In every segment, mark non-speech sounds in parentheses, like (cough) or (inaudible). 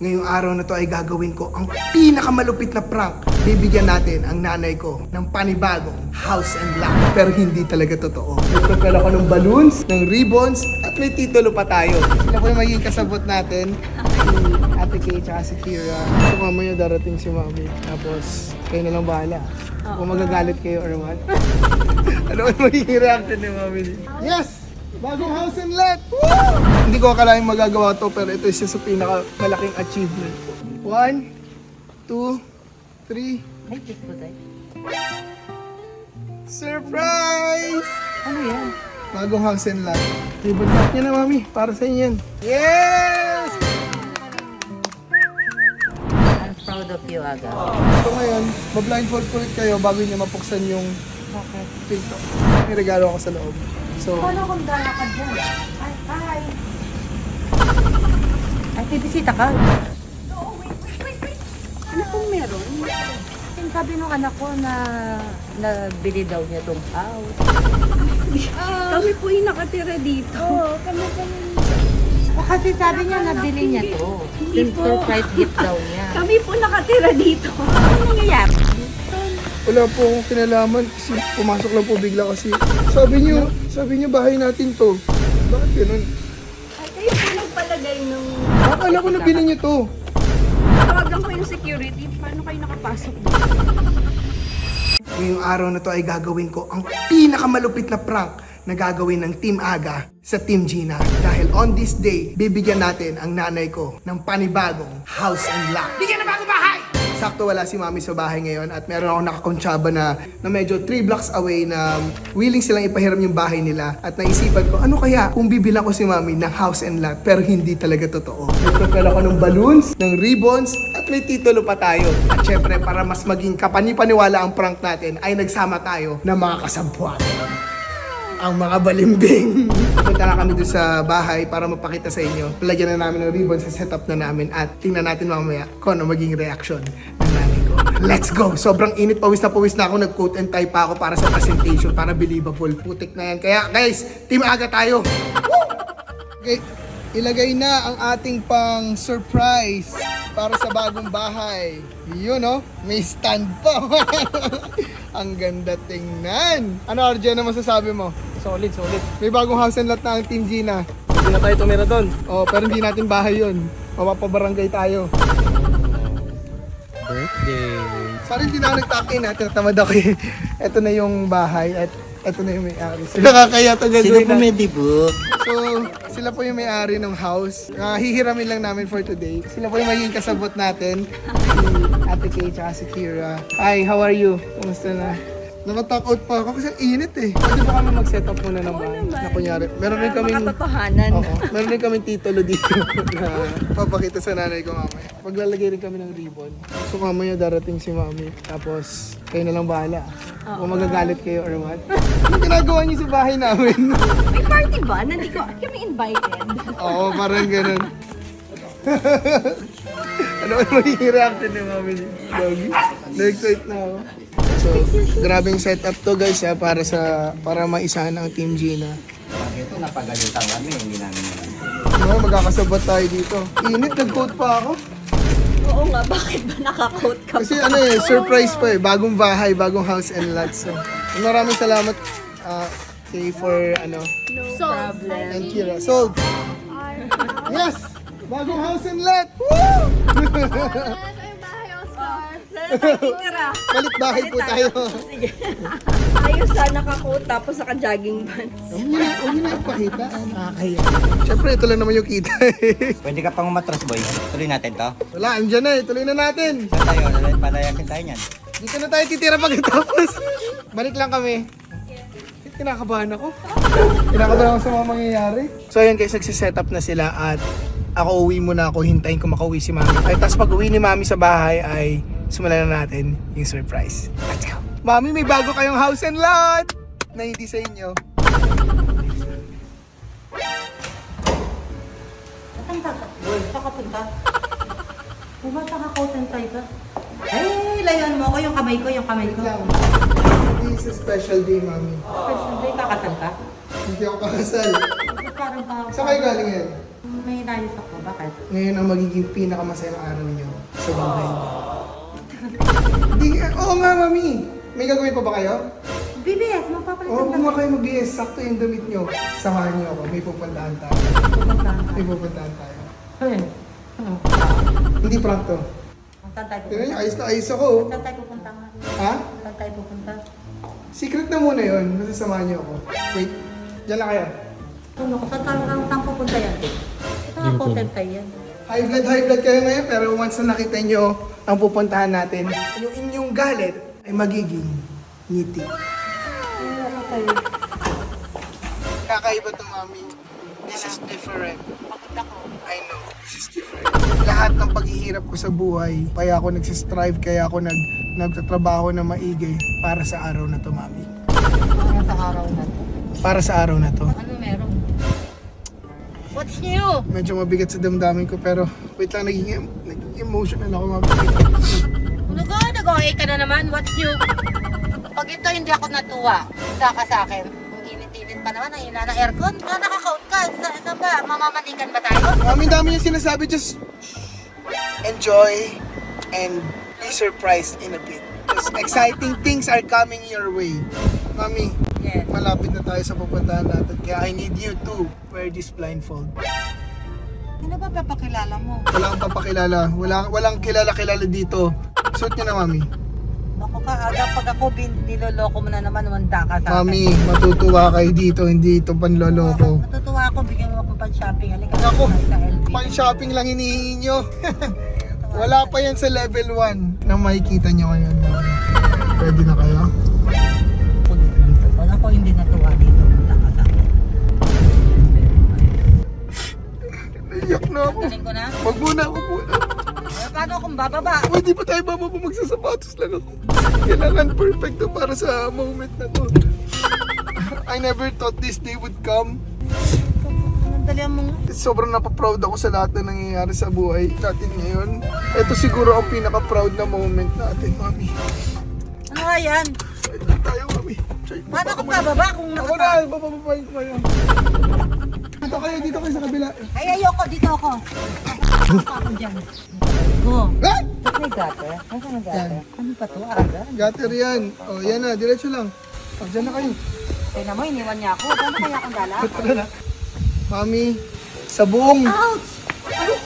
Ngayong araw na to ay gagawin ko ang pinakamalupit na prank. Bibigyan natin ang nanay ko ng panibagong house and lot. Pero hindi talaga totoo. Nagpapel ako ng balloons, ng ribbons, at may titulo pa tayo. Sila po yung magiging kasabot natin. Si Ate Kay at si Kira. So mamaya darating si Mami. Tapos kayo na lang bahala. Kung magagalit kayo or what. (laughs) ano ang magiging reaction ni Mami? Yes! Bagong house and lot! Woo! Hindi ko akalain magagawa to pero ito isa sa pinakamalaking achievement ko. One, two, three. Ay, kiss po tayo. Surprise! Ano yan? Bagong house and lot. Ribbon cut niya na, Mami. Para sa inyo yan. Yes! I'm proud of you, Aga. So ngayon, mablindfold ko ulit kayo bago niya mapuksan yung Bakit? pinto. May regalo ako sa loob. So, Paano kung dala ka dyan? Ay, ay. Ay, bibisita ka. Ano kung meron? Yung sabi nung anak ko na nabili daw niya tong house. (laughs) Kami po yung nakatira dito. Oo, kami kami. O kasi sabi niya nabili niya to. Hindi Yung po. surprise gift daw niya. Kami po nakatira dito. Ano nangyayari? Wala po akong kinalaman kasi pumasok lang po bigla kasi sabi niyo, sabi niyo bahay natin to. Bakit ganun? Ay, kayo po nagpalagay ng... Akala ko nabili niyo to. Tawagan ko yung security. Paano kayo nakapasok dito? Ngayong araw na to ay gagawin ko ang pinakamalupit na prank na gagawin ng Team Aga sa Team Gina. Dahil on this day, bibigyan natin ang nanay ko ng panibagong house and lot. Bigyan na bagong bahay! Sakto wala si mami sa bahay ngayon at meron ako nakakontsaba na, na medyo 3 blocks away na willing silang ipahiram yung bahay nila. At naisipan ko, ano kaya kung bibilang ko si mami ng house and lot pero hindi talaga totoo. Nagpapel ako ng balloons, ng ribbons, at may titulo pa tayo. At syempre, para mas maging kapanipaniwala ang prank natin, ay nagsama tayo ng mga kasampuan ang mga balimbing. Punta na kami doon sa bahay para mapakita sa inyo. Lagyan na namin ng ribbon sa setup na namin at tingnan natin mamaya kung ano maging reaction ng nanay ko. Let's go! Sobrang init, pawis na pawis na ako. Nag-coat and tie pa ako para sa presentation, para believable. Putik na yan. Kaya guys, team aga tayo! Okay, ilagay na ang ating pang surprise para sa bagong bahay. Yun oh, may stand pa. (laughs) ang ganda tingnan. Ano RJ, ano masasabi mo? Solid, solid. May bagong house and lot na ang Team Gina. Hindi na tayo tumira doon. Oh, pero hindi natin bahay yun. Mapapabarangay tayo. Birthday. Sorry, hindi na ako nagtakin ha. Tinatamad ako eh. (laughs) Ito na yung bahay at ito na yung may-ari. So, nakakaya to gagawin na. dibo? So, sila po yung may-ari ng house. Uh, hihiramin lang namin for today. Sila po yung magiging kasabot natin. Si Ate Kay at si Kira. Hi, how are you? Kumusta na? Nakatak out pa ako kasi init eh. Pwede ba kami mag-set up muna ng bahay? Na kunyari, meron rin kaming... Makatotohanan. Oo, meron rin kaming titulo dito (laughs) na papakita sa nanay ko mamaya. Maglalagay rin kami ng ribbon. So mamaya darating si mami. Tapos kayo na lang bahala. Kung magagalit kayo or what. (laughs) Ano ginagawa niyo sa bahay namin? (laughs) May party ba? Nandi ko, kami invited. Oo, parang ganun. ano ang magiging reaction ni mami? Doggy. Na-excite na ako. So, grabing setup to guys ha, para sa para maisahan ang Team Gina. Ito napagalitan kami, hindi namin alam. Ano, magkakasabot tayo dito. Init, nag-coat pa ako. Oo nga, bakit ba naka-coat ka? Kasi ano eh, surprise pa eh. Bagong bahay, bagong house and lot. So, maraming salamat uh, kay for ano, No problem. and Kira. Sold! Yes! Bagong house and lot! Woo! Tira. Balik bahay po tayo. Sige. (laughs) Ayos sa naka-coat tapos naka-jogging pants. Huwag niyo na, huwag niyo na ipakita. Ah, Nakakaya. Siyempre, ito lang naman yung kita eh. Pwede ka pang umatras, boy. Tuloy natin to. Wala, andyan na eh. Tuloy na natin. Saan tayo? Palayakin tayo niyan. Dito na tayo titira pagkatapos. Balik lang kami. Kinakabahan ako. Kinakabahan ako sa mga mangyayari. So ayun guys, nagsiset up na sila at ako uwi muna ako. Hintayin ko makauwi si mami. Ay, tapos pag uwi ni mami sa bahay ay simulan na natin yung surprise. Let's go. Mami, may bago kayong house and lot na hindi sa inyo. Saan ka? Boy, saan ka punta? Bumat naka-coat and tie ka? Ay, layuan mo ako yung kamay ko, yung kamay ko. Lang. This is a special day, mami. Special day, kakasal ka? Hindi ako kakasal. Parang pa Saan kayo galing yan? may inayos ako. Bakit? Ngayon ang magiging pinakamasayang araw niyo sa buhay niyo. Hindi, oo nga, mami. May gagawin pa ba kayo? BBS, magpapalitan Oo, ka. kung kayo mag-BS, sakto yung damit niyo. Samahan niyo ako, may pupuntahan tayo. May tayo. pupuntahan tayo. Ayun. Ano? Hindi prank to. Saan tayo Tignan niyo, pupunta? ayos na ayos ako. oh. Saan tayo pupunta nga? Ha? Saan tayo pupunta? Secret na muna yun. Basta samahan niyo ako. Wait, dyan lang kayo. Ano ko? Saan tayo saan pupunta yan? Ito nga hotel tayo yan. High blood, high blood kayo ngayon, pero once na nakita niyo ang pupuntahan natin, yung inyong galit ay magiging ngiti. Kakaiba to, mami. This is different. Pagod ako. I know, this is different. Lahat ng paghihirap ko sa buhay, kaya ako nagsistrive, kaya ako nag, nagtatrabaho na maigi para sa araw na to, mami. Ano sa araw na to? Para sa araw na to. Ano meron? What's new? Medyo mabigat sa damdamin ko, pero wait lang, naging, naging emotional ako, mami. Ano ka? Nag-OA ka na naman? What's new? Pag ito hindi ako natuwa, isa ka sa akin. Ang init-init pa naman, ang ina ng aircon. Ah, naka-count ka. Sa, saan ba? Mamamanikan ba tayo? Mami, dami yung sinasabi, just enjoy and be surprised in a bit. Because exciting things are coming your way. Mami, Yes. malapit na tayo sa pupuntahan natin, kaya I need you to wear this blindfold. Sino ba papakilala mo? Walang papakilala, walang, walang kilala-kilala dito. Suot niyo na, Mami. Naku ka, aga pag ako bin, niloloko mo na naman, umanda ka sa akin. Mami, matutuwa kayo dito, hindi ito panloloko. Matutuwa ako, bigyan mo akong pan-shopping. Halika Naku, tayo sa LV. Pang shopping lang hinihingi nyo. Wala pa yan sa level 1 na makikita nyo ngayon. Mami. Pwede na kayo? Naiyak na ako. Galing ko na. Wag muna ako muna. Eh, paano kung bababa? Pwede pa tayo bababa magsasapatos lang ako. Kailangan perfecto para sa moment na to. I never thought this day would come. Dalihan mo nga. Sobrang napaproud ako sa lahat na nangyayari sa buhay natin ngayon. Ito siguro ang pinaka-proud na moment natin, Mami. Ano yan? Tayo. Try- Paano kung bababa? Kung Ako nakata... na, babababayin ko kayo. Dito kayo, dito kayo sa kabila. Ay, ayoko. Dito ako. Ako ako dyan. Go. Ah! Ba't may gutter? Nasaan ang gutter? Ano pa to? Aga? Gutter yan. O, oh, yan na, diretso lang. O, dyan na kayo. Tignan mo, iniwan niya ako. Paano kaya akong dala? (laughs) Tara na. Mami, sa buong... Ouch!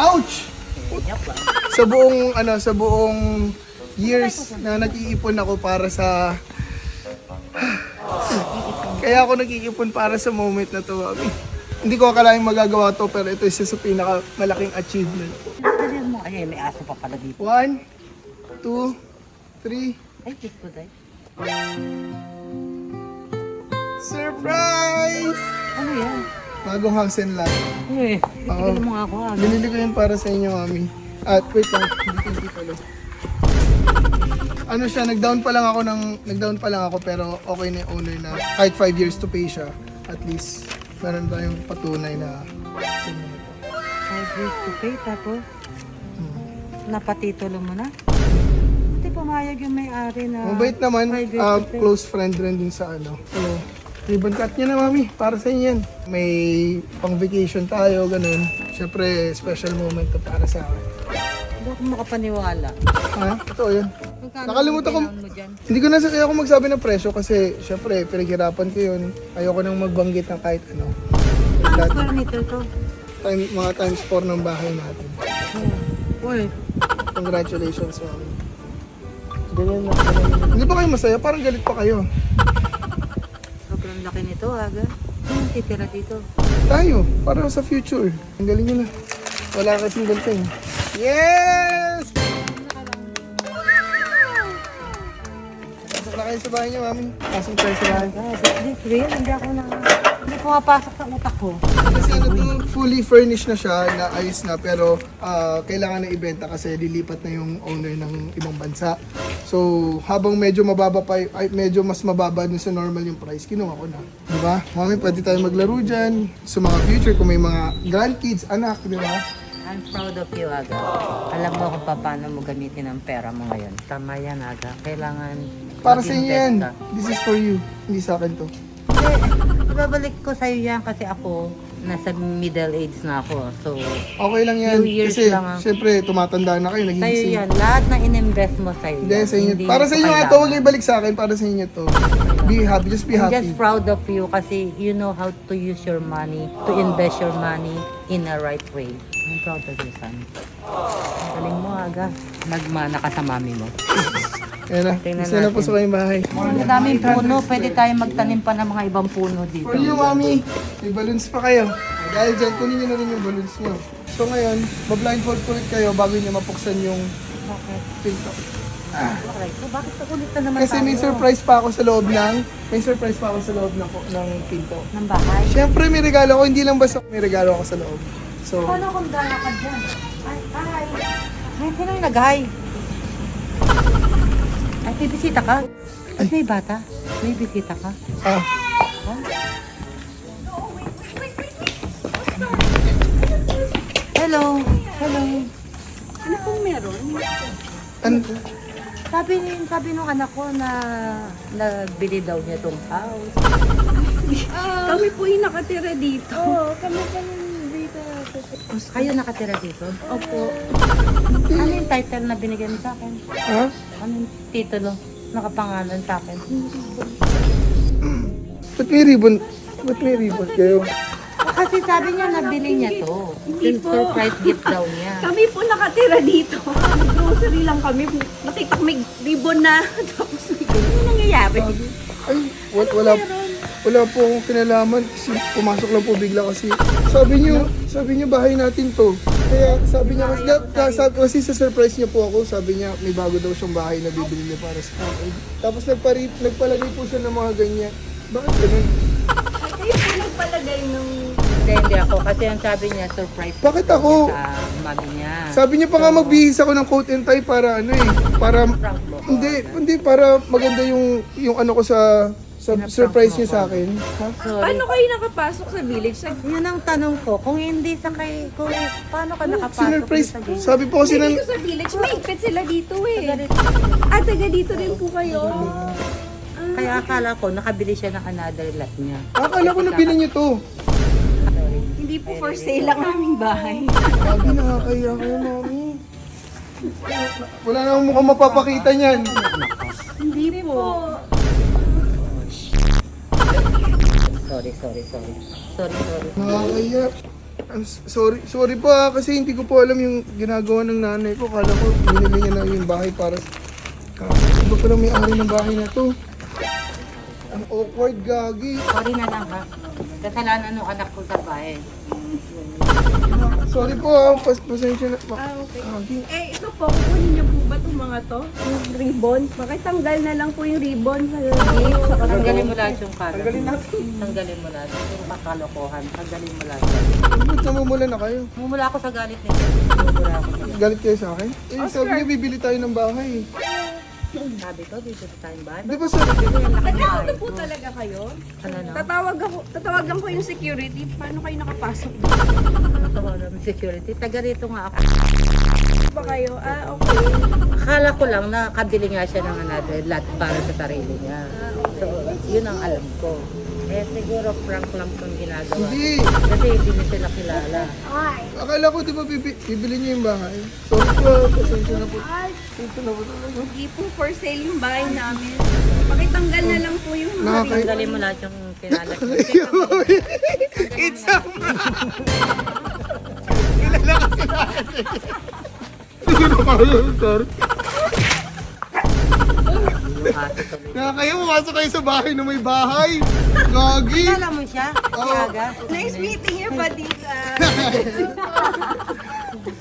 Ouch! Sa buong, ano, sa buong years na nag-iipon ako para sa... Kaya ako nag-iipon para sa moment na to, Mami. Hindi ko akalaing magagawa to, pero ito isa sa pinakamalaking achievement ko. Dalihan mo. Ay, may aso pa pala dito. One, two, three. Ay, ko dahil. Surprise! Ano yan? Bagong house and lot. Uy, Oo. bigyan mo nga ako. ah. Binili ko yan para sa inyo, Mami. At wait lang, hindi ko hindi pala. Ano siya, nag-down pa lang ako ng nag-down pa lang ako pero okay na yung owner na kahit 5 years to pay siya. At least meron tayong patunay na. Five years to pay, tapos Hmm. napatitulo mo na. Hindi pumayag yung may-ari na Mabait naman, five years ah, to pay. close friend rin din sa ano. So, ribbon cut niya na mami, para sa inyo yan. May pang vacation tayo, ganun. Siyempre, special moment to para sa akin. Hindi ako makapaniwala. Ha? Ito, yun. Magkano Nakalimutan ko, mo dyan? hindi ko na kaya ako magsabi ng presyo kasi syempre pinaghirapan ko yun. Ayoko nang magbanggit ng kahit ano. Lahat, square meter to. time, mga times 4 ng bahay natin. Uy, Congratulations, mami. Ganyan na. ganyan na. Hindi ba kayo masaya? Parang galit pa kayo. sobrang laki nito, aga. Ano titira dito? Tayo, para sa future. Ang galing nyo na. Wala kasing galting. Yes! Kayo sa bahay niyo, mami. Pasok tayo sa bahay. Ah, this real, hindi ako na... Hindi pumapasok sa utak ko. Kasi ano to, fully furnished na siya, na ayos na, pero ah, kailangan na ibenta kasi lilipat na yung owner ng ibang bansa. So, habang medyo mababa pa, y- ay, medyo mas mababa dun sa normal yung price, kinuha ko na. Di ba? Mami, pwede tayo maglaro dyan. Sa mga future, kung may mga grandkids, anak, di ba? I'm proud of you, Aga. Alam mo kung paano mo gamitin ang pera mo ngayon. Tama yan, Aga. Kailangan Para sa inyo yan. ka. This is for you. Hindi sa akin to. Hindi, ibabalik ko sa'yo yan kasi ako, nasa middle age na ako. So, Okay lang yan. Few years Kasi, lang syempre, tumatanda na kayo, sa'yo naging yan. Lahat na in-invest mo sa'yo. Hindi, yan. sa inyo. Hindi Para sa inyo nga to, huwag niyo ibalik sa akin. Para sa inyo to. Be happy, just be I'm happy. just proud of you kasi you know how to use your money, to invest your money in a right way. I'm proud of you, son. Ang galing mo, aga. Nagmana ka sa mami mo. Ayan na, Tingnan gusto na po natin. sa kayong bahay. Ang daming puno. Pwede tayo magtanim pa ng mga ibang puno dito. For you, mami, may balloons pa kayo. Dahil dyan, kunin niyo na rin yung balloons niyo. So ngayon, mablindfold ko ulit kayo bago niyo mapuksan yung Bakit? pinto. Bakit? Bakit ulit na naman Kasi may tayo? surprise pa ako sa loob ng, may surprise pa ako sa loob ng, ng pinto. Ng bahay? Siyempre, may regalo ko. Hindi lang basta may regalo ako sa loob. So, Paano kung gala ka dyan? Ay, ay. Ay, sino yung nag-hi? Ay, may bisita ka? Ay, may bata? May bisita ka? ah, Hello? Hello? Ano pong meron? an, Sabi ni sabi nung anak ko na nagbili daw niya tong house. (laughs) Kami po yung nakatira dito. Oo, kami pa dito. Kayo nakatira dito? Opo. Ano yung title na binigyan mo sa akin? ha? Ano yung titulo? Nakapangalan sa akin. Ba't may ribbon? Ba't may ribbon kayo? Kasi sabi niya nabili niya to. Hindi Yung po. surprise gift daw niya. Kami po nakatira dito. Grocery lang kami. Nakita ko may ribbon na. (laughs) Tapos ano nangyayari? Ay, wala, wala, wala po akong kinalaman kasi pumasok lang po bigla kasi sabi niyo, sabi niyo bahay natin to. Kaya sabi niya kasi, ka, sabi, kasi sa surprise niya po ako, sabi niya may bago daw siyang bahay na bibili niya para sa akin. Tapos nagpari, nagpalagay po siya ng mga ganyan. Bakit ganun? Kayo po nagpalagay ng... Hindi, hindi ako. Kasi ang sabi niya, surprise Bakit ako? sa mami niya. Sabi niya pa nga magbihis ako ng coat and tie para ano eh, para hindi, hindi para maganda yung yung ano ko sa Pinaprank surprise niya sa akin. Ha? Sorry. Paano kayo nakapasok sa village? Sa... Yun ang tanong ko. Kung hindi sa kay... Kung, paano ka nakapasok Sinurprise. sa gate? Sabi po kasi ng Dito sa village, may ikpit sila dito eh. Ganito. Ah, taga dito rin po kayo. Kaya akala ko, nakabili siya ng another lot niya. Akala ko nabili niyo to. Hindi po for sale ang aming bahay. Sabi nakakaya kayo, mami. Wala na akong mukhang mapapakita niyan. Hindi po. Sorry, sorry, sorry. Sorry, sorry. Nakakaya. I'm s- sorry, sorry po ah, kasi hindi ko po alam yung ginagawa ng nanay ko. Kala ko binili niya na yung bahay para sa... Kasi iba pala may ari ng bahay na to. Ang awkward, gagi. Sorry na lang ha. Kasalanan ng anak ko sa bahay. Sorry po ah, pas pasensya na. Ma- Ah, okay. Gagi. Eh, ito po, kukunin niyo po ba itong mga to? Yung ribbon? Makitanggal na lang po yung ribbon sa. Sa Tanggalin mo lahat yung kalat. Tanggalin natin. Tanggalin mo lahat. Yung kakalokohan. Tanggalin mo lahat. Ba't namumula na kayo? Mumula ako sa galit ako sa galit. Kayo sa akin? Eh, sabi niya bibili tayo ng bahay. Sabi ko, dito sa tayong bahay. Di ba sabi Dito yung laki ng Taga bahay ano po ko. talaga kayo? Ano no? Tatawag ako, tatawagan ko yung security. Paano kayo nakapasok? Tawagan ng security. Taga rito nga ako. ba kayo? Ah, okay. Akala ko lang na kabili nga siya ng another lot para sa sarili niya. So, yun ang alam ko. Eh, siguro prank lang itong ginagawa. Hindi. Kasi hindi niya siya nakilala. Akala ko di ba bibi, bibili niyo yung bahay? Sorry po, ah, pasensya na po. Pasensya na po talaga. Hindi po for sale yung bahay namin. Pakitanggal na lang po yung mga Nakakay... Tanggalin mo lahat yung kinalat mo. (laughs) It's a (laughs) Kilala kasi natin. Sige na kayo, sir. Yung aso tuloy. Nakakaya, pumasok kayo sa bahay na may bahay. Gagi. Kilala mo siya? Si Oo. Aga? Nice meeting you, Padita. (laughs)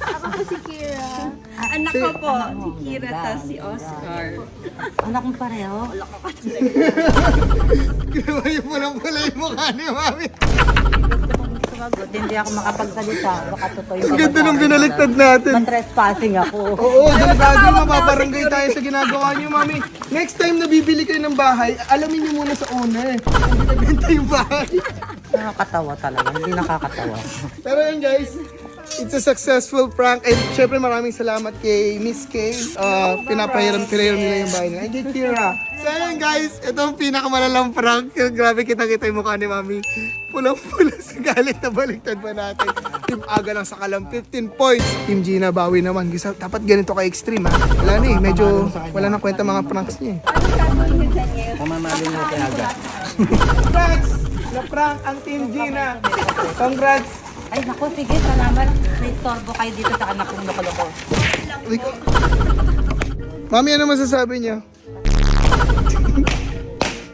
Ako po si Kira. Anak ko po, si Kira ta si Oscar. Anak (laughs) mo pareho? Ginawa niyo po lang pala yung mukha ni mami. Sumagot, hindi ako makapagsalita. Baka totoo yung Ang ganda nung binaliktad natin. Na-trespassing ako. Oo, delikado mapaparangay tayo sa ginagawa niyo, mami. Next time na bibili kayo ng bahay, alamin niyo muna sa owner kung binibenta yung bahay. Nakakatawa talaga. Hindi nakakatawa. Pero yun guys, It's a successful prank. And syempre maraming salamat kay Miss Kay. Uh, pinapahiram, pinahiram nila yung bahay nila. And kay Kira. So ayun guys, ito ang pinakamalalang prank. Yung grabe kita-kita yung mukha ni Mami. Pulang-pula (laughs) sa galit na baliktad pa natin. Team Aga lang sa kalam 15 points. Team Gina bawi naman. Gisa, dapat ganito ka extreme ha. Wala na eh, medyo wala na kwenta mga pranks niya eh. Pamamali mo kay Aga. Congrats! Na-prank ang Team Gina. Congrats! Ay, naku, sige, salamat. Naistorbo kayo dito sa anak kong loko-loko. Mami, ano masasabi niya?